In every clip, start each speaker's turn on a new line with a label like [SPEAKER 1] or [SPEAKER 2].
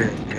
[SPEAKER 1] Hey.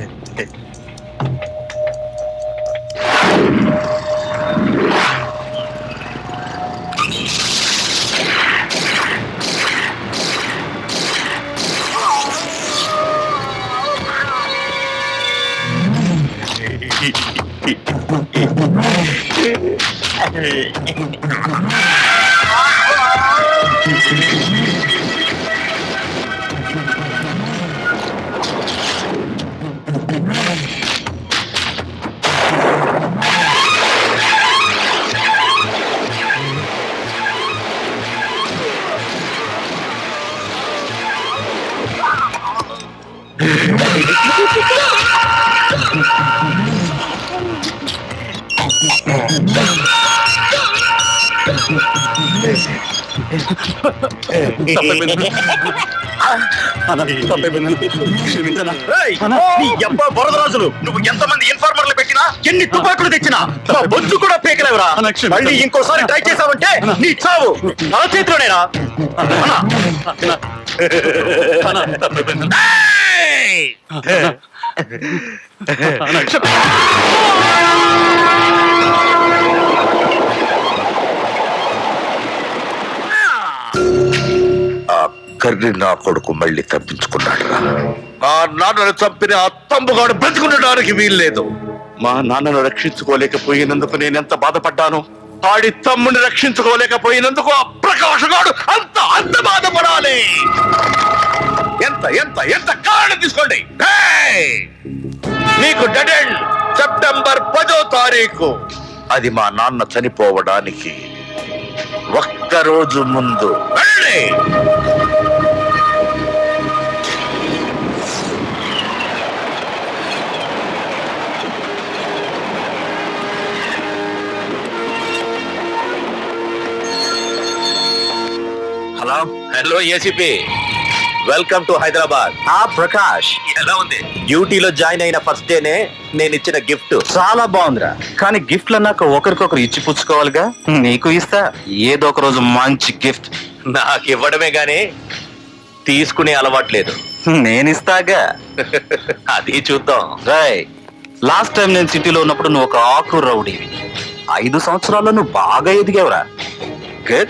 [SPEAKER 1] బురదరాజులు నువ్వు ఎంతమంది ఇన్ఫార్మర్లు పెట్టినా ఎన్ని తుపాకులు తెచ్చినా నా బొజ్జు కూడా పీకలేవురా మళ్ళీ ఇంకోసారి ట్రై చేసావంటే నీ చావు నా చేతిలోనేనా!
[SPEAKER 2] కర్రి నా కొడుకు మళ్ళీ తప్పించుకున్నాడు మా నాన్నను చంపిన ఆ తమ్ముగాడు బ్రతుకుండడానికి వీల్లేదు. మా నాన్నను రక్షించుకోలేకపోయినందుకు నేను ఎంత బాధపడ్డాను? ఆడి తమ్ముని రక్షించుకోలేకపోయినందుకు ఆ ప్రకాశగాడు అంత అంత బాధపడాలి ఎంత ఎంత ఎంత కారణం తీసుకోండి. నీకు డెడ్ సెప్టెంబర్ పదో తారీఖు. అది మా నాన్న చనిపోవడానికి ఒక్క రోజు ముందు. వెళ్ళి
[SPEAKER 1] hello ACP welcome to Hyderabad
[SPEAKER 3] ఆ ప్రకాష్.
[SPEAKER 1] ఎలా ఉంది? డ్యూటీలో జాయిన్ అయిన ఫస్ట్ డేనే నేను ఇచ్చిన గిఫ్ట్.
[SPEAKER 3] చాలా బాగుందిరా. కానీ గిఫ్ట్లు అన్నాక ఒకరికొకరు ఇచ్చి పుచ్చుకోవాలిగా? నీకు ఇస్తా. ఏదో ఒక రోజు మంచి గిఫ్ట్.
[SPEAKER 1] నాకు ఇవ్వడమే గానీ తీసుకునే అలవాట్లేదు
[SPEAKER 3] నేను ఇస్తాగా.
[SPEAKER 1] అది చూద్దాం.
[SPEAKER 3] రాయ్ లాస్ట్ టైం నేను సిటీలో ఉన్నప్పుడు నువ్వు ఒక ఆకు రౌడీవి. ఐదు సంవత్సరాల్లో నువ్వు బాగా ఎదిగావురా. గుడ్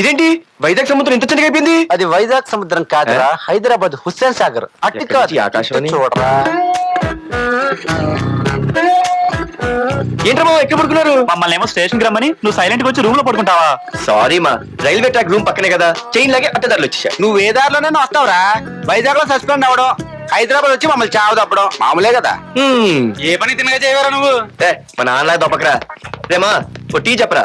[SPEAKER 4] ఇదేంటి? వైజాగ్ సముద్రం ఇంత చిన్నగా అయిపోయింది?
[SPEAKER 5] అది వైజాగ్ సముద్రం కాదురా హైదరాబాద్ హుస్సేన్ సాగర్. అట్టి కాదు
[SPEAKER 4] ఆకాశవాణి?
[SPEAKER 5] చూడరా.
[SPEAKER 4] ఏంట్రా మామ ఎక్కడ పడుకున్నారు?
[SPEAKER 3] మమ్మల్ని ఏమో స్టేషన్కి రమ్మని నువ్వు సైలెంట్గా వచ్చి రూమ్లో పడుకుంటావా?
[SPEAKER 4] సారీ మా రైల్వే ట్రాక్ రూమ్ పక్కనే కదా చైన్ లాగే అట్టదారులు వచ్చేసా
[SPEAKER 6] నువ్వు ఏ దారిలోనే వస్తావురా? వైజాగ్లో సస్పెండ్ అవడం హైదరాబాద్ వచ్చి మమ్మల్ని చావు తప్పడం మామూలే కదా.
[SPEAKER 1] ఏ పని తినగా చేయవరా నువ్వు?
[SPEAKER 4] మా నాన్నలా దొప్పకరా రేమా ఓ టీ చెప్పరా?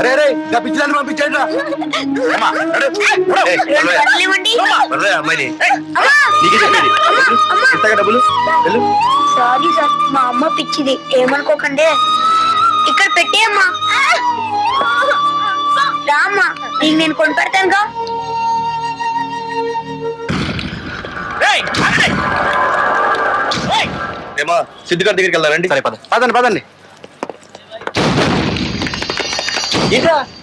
[SPEAKER 4] అరే అరే నా పిచ్చిదాన్ని పంపించండి రా. అమ్మాయిని. నీకే చెప్పేది. ఎంతగా డబ్బులు
[SPEAKER 7] సారీ సార్ మా అమ్మ పిచ్చిది. ఏమనుకోకండి. ఇక్కడ పెట్టేయమ్మా. రామ్మా నీకు నేను కొని పెడతానుగా.
[SPEAKER 4] ఏమా సిద్ధిగారి దగ్గరికి వెళ్దానండి
[SPEAKER 3] సరే పద.
[SPEAKER 6] పదండి పదండి.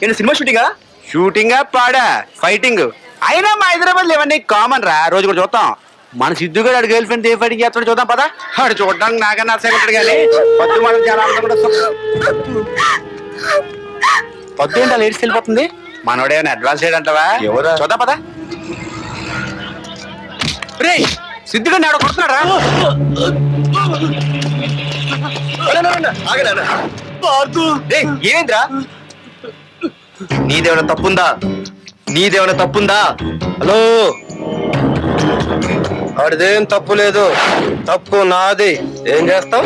[SPEAKER 4] ఏంటి సినిమా షూటింగా?
[SPEAKER 6] షూటింగ్ పాడా ఫైటింగ్. అయినా మా హైదరాబాద్ ఇవన్నీ కామన్ రా రోజు కూడా చూద్దాం. మన సిద్ధు గారు గర్ల్ ఫ్రెండ్ ఏ ఫైటింగ్ చేస్తాడు చూద్దాం పదా. ఆడు చూడడానికి నాకన్నా అసలు కానీ పొద్దు మనం చాలా పొద్దు ఏంటి వెళ్ళిపోతుంది? మనోడేమైనా అడ్వాన్స్ చేయడంటావా
[SPEAKER 4] ఎవరా?
[SPEAKER 6] చూద్దాం పదా. రే సిద్ధు గారిని ఆడ కొడుతున్నాడు? రా
[SPEAKER 4] ఏమైందిరా? నీదేమైనా తప్పుందా? నీదేమైనా తప్పుందా? హలో? ఆడిదేం తప్పు లేదు. తప్పు నాది. ఏం చేస్తాం?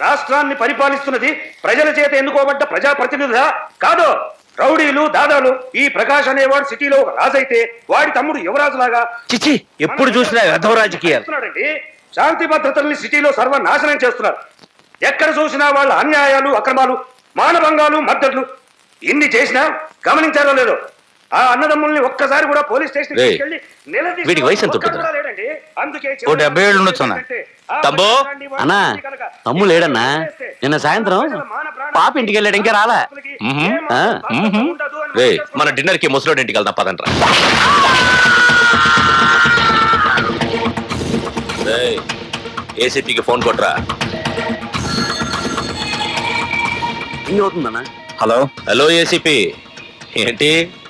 [SPEAKER 8] రాష్ట్రాన్ని పరిపాలిస్తున్నది ప్రజల చేత ఎన్నుకోబడ్డ ప్రజాప్రతినిధులా కాదు. రౌడీలు దాదాలు ఈ ప్రకాష్ అనేవాడు సిటీలో ఒక రాజైతే వాడి తమ్ముడు యువరాజులాగా
[SPEAKER 6] చిచ్చి ఎప్పుడు చూసినా వ్యధవ రాజకీయాలు
[SPEAKER 8] శాంతి భద్రతల్ని సిటీలో సర్వనాశనం చేస్తున్నారు. ఎక్కడ చూసినా వాళ్ళ అన్యాయాలు అక్రమాలు మానభంగాలు మద్దతులు. ఇన్ని చేసినా గమనించారో లేదో? ఆ అన్నదమ్ముల్ని ఒక్కసారి కూడా పోలీస్ స్టేషన్
[SPEAKER 3] వీడికి వయసు ఎంత?
[SPEAKER 8] అందుకే
[SPEAKER 1] ఓ డెబ్బై ఏళ్ళు ఉండొచ్చు అన్న.
[SPEAKER 3] తమ్ముడు?
[SPEAKER 5] అన్నా, తమ్ముడు లేడన్నా? నిన్న సాయంత్రం పాప ఇంటికి వెళ్ళాడు, ఇంకా రాలే.
[SPEAKER 3] రే మన డిన్నర్కి ముసలోడి ఇంటికి వెళ్దాం పదండ్రా ఏసీపీకి ఫోన్ కొట్రా
[SPEAKER 5] అవుతుందన్నా
[SPEAKER 3] హలో హలో ఏసీపీ ఏంటి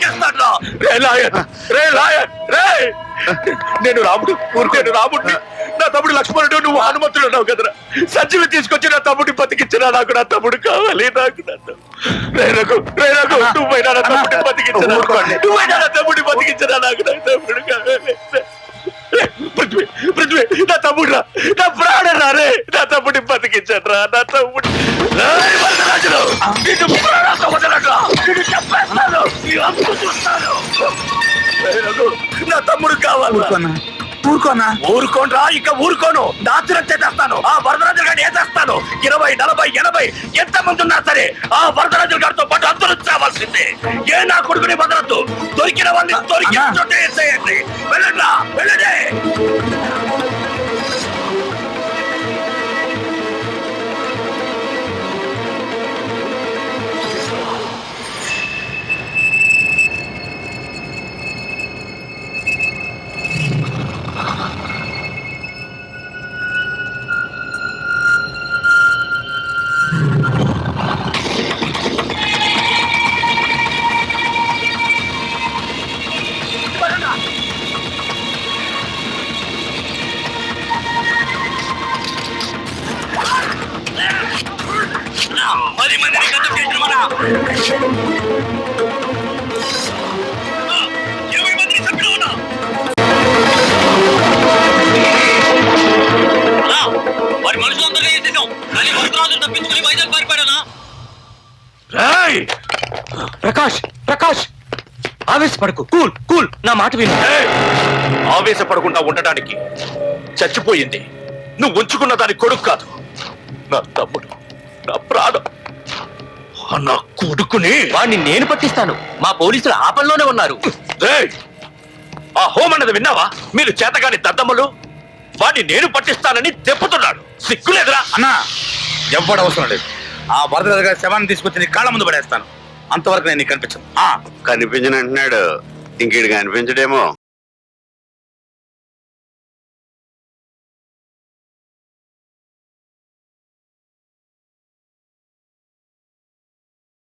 [SPEAKER 1] నరికేస్తాడ్రా రే లాయర్ రే లాయర్ రే. నేను రాముడు ఊరికేను రాముడిని. నా తమ్ముడు లక్ష్మణుడు నువ్వు హనుమంతుడు అన్నావు కదరా. సంజీవి తీసుకొచ్చి నా తమ్ముడిని బతికించినా నాకు నా తమ్ముడు కావాలి నాకు నా తమ్ముడు. రే రఘు రే రఘు నువ్వైనా నా తమ్ముడిని బతికించినా నువ్వైనా నా తమ్ముడిని బతికించినా నాకు నా తమ్ముడు కావాలి. రే, పృథ్వీ పృథ్వీ నా తమ్ముడు నా ప్రాణరా రే నా తమ్ముడిని బతికించట్రా నా తమ్ముడు. రేయ్ తమ్ముడు కావాలి ఊరుకోనా? ఊరుకోనరా ఇక ఊరుకోను. నాశనం చేసేస్తాను ఆ వరదరాజుల గారిని వేసేస్తాను ఇరవై నలభై ఎనభై ఎంత మంది ఉన్నా సరే ఆ వరదరాజుల గారితో పాటు అందరూ చావాల్సిందే ఏ నా కొడుకుని వదలద్దు. దొరికిన వాళ్ళని దొరికిన చోటే వేసేయండి
[SPEAKER 4] ప్రకాష్ ప్రకాష్! ఆవేశపడకు. Cool cool! నా మాట విను!
[SPEAKER 1] ఆవేశపడకుండా ఉండటానికి చచ్చిపోయింది. నువ్వు ఉంచుకున్న దాని కొడుకు కాదు. నా తమ్ముడు నా ప్రాణం. ఆ నా కొడుకుని
[SPEAKER 4] వాడిని నేను పట్టిస్తాను. మా పోలీసులు ఆ పనిలోనే ఉన్నారు.
[SPEAKER 1] ఏయ్! ఆ హోం అన్నది విన్నావా? మీరు చేతగాని దద్దమ్మలు వాడిని నేను పట్టిస్తానని తెప్పుతున్నాడు సిగ్గులేదురా?
[SPEAKER 6] అన్నా ఎవ్వడు అవసరం లేదు. ఆ వరద శవాన్ని తీసుకొచ్చి నీ కాళ్ళ ముందు పడేస్తాను. అంతవరకు నేను నీకు కనిపించను.
[SPEAKER 2] కనిపించిన అంటున్నాడు. ఇంకేడు కనిపించడేమో.